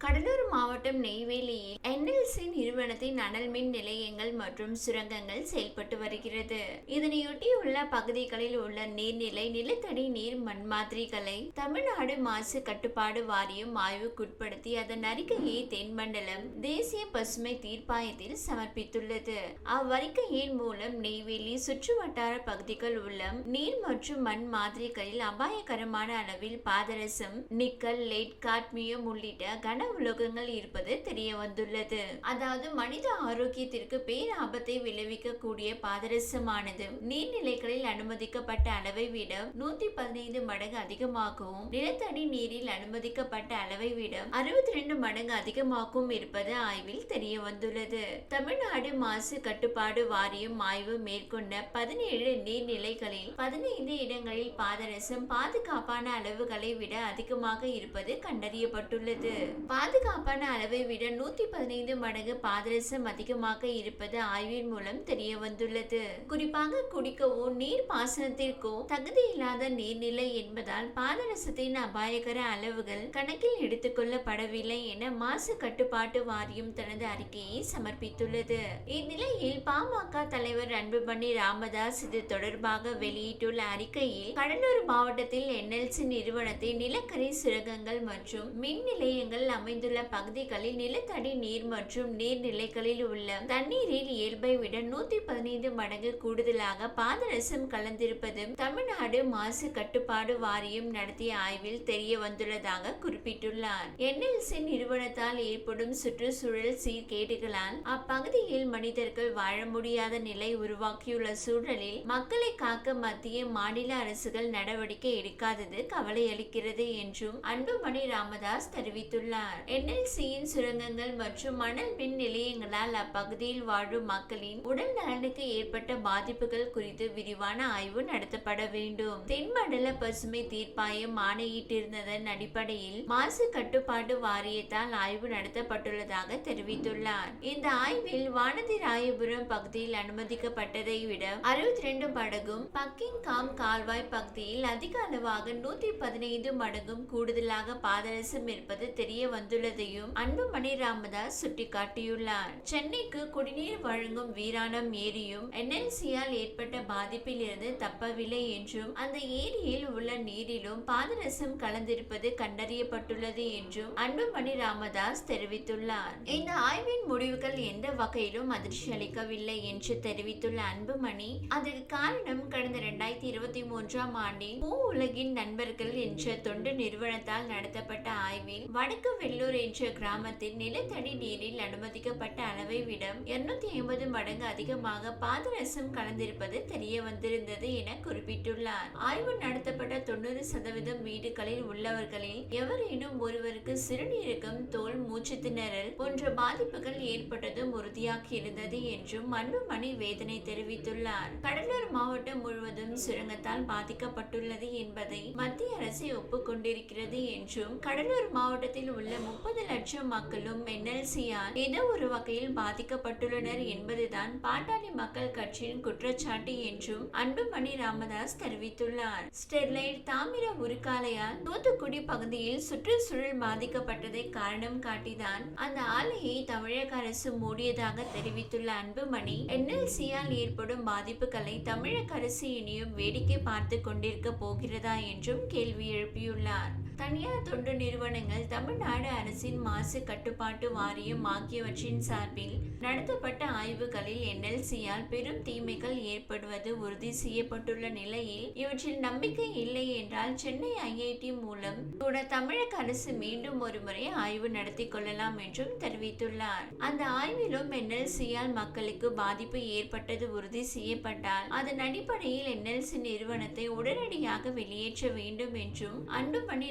கடலூர் மாவட்டம் நெய்வேலியில் என்எல்சி நிறுவனத்தின் அனல் மின் நிலையங்கள் மற்றும் சுரங்கங்கள் செயல்பட்டு வருகிறது. இதனையொட்டியுள்ள பகுதிகளில் உள்ள நீர்நிலை நிலத்தடி நீர் மண் மாதிரிகளை தமிழ்நாடு மாசு கட்டுப்பாடு வாரியம் ஆய்வுக்குட்படுத்தி அதன் அறிக்கையை தென்மண்டலம் தேசிய பசுமை தீர்ப்பாயத்தில் சமர்ப்பித்துள்ளது. அவ்வறிக்கையின் மூலம் நெய்வேலி சுற்றுவட்டார பகுதிகள் உள்ள நீர் மற்றும் மண் மாதிரிகளில் அபாயகரமான அளவில் பாதரசம் நிக்கல் லெட் காட்மியம் உள்ளிட்ட கன உலோகங்கள் இருப்பது தெரிய வந்துள்ளது. அதாவது மனித ஆரோக்கியத்திற்கு பேராபத்தை விளைவிக்கக்கூடிய பாதரசமானது. நீர்நிலைகளில் அனுமதிக்கப்பட்ட அளவை விட நூத்தி பதினைந்து மடங்கு அதிகமாகவும் நிலத்தடி நீரில் அனுமதிக்கப்பட்ட அளவை விட அறுபத்தி ரெண்டு மடங்கு அதிகமாகவும் இருப்பது ஆய்வில் தெரிய வந்துள்ளது. தமிழ்நாடு மாசு கட்டுப்பாடு வாரியம் ஆய்வு மேற்கொண்ட பதினேழு நீர்நிலைகளில் பதினைந்து இடங்களில் பாதரசம் பாதுகாப்பான அளவுகளை விட அதிகமாக இருப்பது கண்டறியப்பட்டுள்ளது. பாதுகாப்பான அளவை விட நூத்தி பதினைந்து மடங்கு பாதரசம் அதிகமாக இருப்பது ஆய்வின் மூலம் தெரிய வந்துள்ளது குறிப்பாக குடிக்கவோ நீர் பாசனத்திற்கோ தகுதி இல்லாத நீர்நிலை என்பதால் பாதரசத்தின் அபாயகர அளவுகள் கணக்கில் எடுத்துக்கொள்ளப்படவில்லை என மாசு கட்டுப்பாட்டு வாரியம் தனது அறிக்கையை சமர்ப்பித்துள்ளது. இந்நிலையில் பாமக தலைவர் அன்புமணி ராமதாஸ் இது தொடர்பாக வெளியிட்டுள்ள அறிக்கையில் கடலூர் மாவட்டத்தில் என்எல்சி நிறுவனத்தை நிலக்கரி சுரங்கங்கள் மற்றும் மின் நிலையங்கள் அமைந்துள்ள பகுதிகளில் நிலத்தடி நீர் மற்றும் நீர்நிலைகளில் உள்ள தண்ணீரில் இயல்பை விட நூத்தி பதினைந்து மடங்கு கூடுதலாக பாதரசம் கலந்திருப்பது தமிழ்நாடு மாசு கட்டுப்பாடு வாரியம் நடத்திய ஆய்வில் தெரிய வந்துள்ளதாக குறிப்பிட்டுள்ளார். என்எல்சி நிறுவனத்தால் ஏற்படும் சுற்றுச்சூழல் சீர்கேடுகளால் அப்பகுதியில் மனிதர்கள் வாழ முடியாத நிலை உருவாக்கியுள்ள சூழலில் மக்களை காக்க மத்திய மாநில அரசுகள் நடவடிக்கை எடுக்காதது கவலையளிக்கிறது என்றும் அன்புமணி ராமதாஸ் தெரிவித்துள்ளார். என்எல்சியின் சுரங்கங்கள் மற்றும் மணல் மின் நிலையங்களால் அப்பகுதியில் வாழும் மக்களின் உடல் நலனுக்கு ஏற்பட்ட பாதிப்புகள் குறித்து விரிவான ஆய்வு நடத்தப்பட வேண்டும். தென்மண்டல பசுமை தீர்ப்பாயம் ஆணையிட்டிருந்ததன் அடிப்படையில் மாசு கட்டுப்பாடு வாரியத்தால் ஆய்வு நடத்தப்பட்டுள்ளதாக தெரிவித்துள்ளார். இந்த ஆய்வில் வானதி ராயபுரம் பகுதியில் அனுமதிக்கப்பட்டதை விட அறுபத்தி ரெண்டு மடங்கும் பக்கிங்காம் கால்வாய் பகுதியில் அதிக அளவாக நூத்தி பதினைந்து மடங்கும் கூடுதலாக பாதரசம் இருப்பது தெரிய வந்துள்ளதையும் அன்புமணி ராமதாஸ் சுட்டிக்காட்டியுள்ளார். சென்னைக்கு குடிநீர் வழங்கும் வீராணம் ஏரியும் என்எல்சியால் ஏற்பட்ட பாதிப்பில் இருந்து தப்பவில்லை என்றும் அந்த ஏரியில் உள்ள நீரிலும் பாதரசம் கலந்திருப்பது கண்டறியப்பட்டுள்ளது என்றும் அன்புமணி ராமதாஸ் தெரிவித்துள்ளார். இந்த ஆய்வின் முடிவுகள் எந்த வகையிலும் அதிர்ச்சி அளிக்கவில்லை என்று தெரிவித்துள்ள அன்புமணி அதற்கு காரணம் கடந்த இரண்டாயிரத்தி இருபத்தி மூன்றாம் ஆண்டில் பூ உலகின் நண்பர்கள் என்ற தொண்டு நிறுவனத்தால் நடத்தப்பட்ட ஆய்வில் வடக்கு வெளி வெள்ளூர் என்ற கிராமத்தில் நிலத்தடி நீரில் அனுமதிக்கப்பட்ட அளவை விட இருநூத்தி ஐம்பது மடங்கு அதிகமாக பாதரசம் கலந்திருப்பது தெரிய வந்திருந்தது என குறிப்பிட்டுள்ளார். ஆய்வு நடத்தப்பட்ட தொண்ணூறு சதவீதம் வீடுகளில் உள்ளவர்களில் எவரேனும் ஒருவருக்கு சிறுநீரகம் தோல் மூச்சு திணறல் போன்ற பாதிப்புகள் ஏற்பட்டதும் உறுதியாகி இருந்தது என்றும் அன்புமணி வேதனை தெரிவித்துள்ளார். கடலூர் மாவட்டம் முழுவதும் சுரங்கத்தால் பாதிக்கப்பட்டுள்ளது என்பதை மத்திய அரசு ஒப்புக்கொண்டிருக்கிறது என்றும் கடலூர் மாவட்டத்தில் உள்ள முப்பது லட்சம் மக்களும் என்எல்சியால் ஏதோ ஒரு வகையில் பாதிக்கப்பட்டுள்ளனர் என்பதுதான் பாட்டாளி மக்கள் கட்சியின் குற்றச்சாட்டு என்றும் அன்புமணி ராமதாஸ் தெரிவித்துள்ளார். ஸ்டெர்லைட் தாமிர உருக்காலையால் தூத்துக்குடி பகுதியில் சுற்றுச்சூழல் பாதிக்கப்பட்டதை காரணம் காட்டிதான் அந்த ஆலையை தமிழக அரசு மூடியதாக தெரிவித்துள்ள அன்புமணி என்எல்சியால் ஏற்படும் பாதிப்புகளை தமிழக அரசு இனியும் வேடிக்கை பார்த்து கொண்டிருக்க போகிறதா என்றும் கேள்வி எழுப்பியுள்ளார். தனியார் தொண்டு நிறுவனங்கள் தமிழ்நாடு அரசின் மாசு கட்டுப்பாட்டு வாரியம் ஆகியவற்றின் சார்பில் நடத்தப்பட்ட ஆய்வுகளில் என்எல்சியால் பெரும் தீமைகள் ஏற்படுவது உறுதி செய்யப்பட்டுள்ள நிலையில் இவற்றில் நம்பிக்கை இல்லை என்றால் சென்னை ஐஐடி மூலம் கூட தமிழக அரசு மீண்டும் ஒருமுறை ஆய்வு நடத்தி கொள்ளலாம் என்றும் தெரிவித்துள்ளார். அந்த ஆய்விலும் என்எல்சியால் மக்களுக்கு பாதிப்பு ஏற்பட்டது உறுதி செய்யப்பட்டால் அதன் அடிப்படையில் என்எல்சி நிறுவனத்தை உடனடியாக வெளியேற்ற வேண்டும் என்றும் அன்புமணி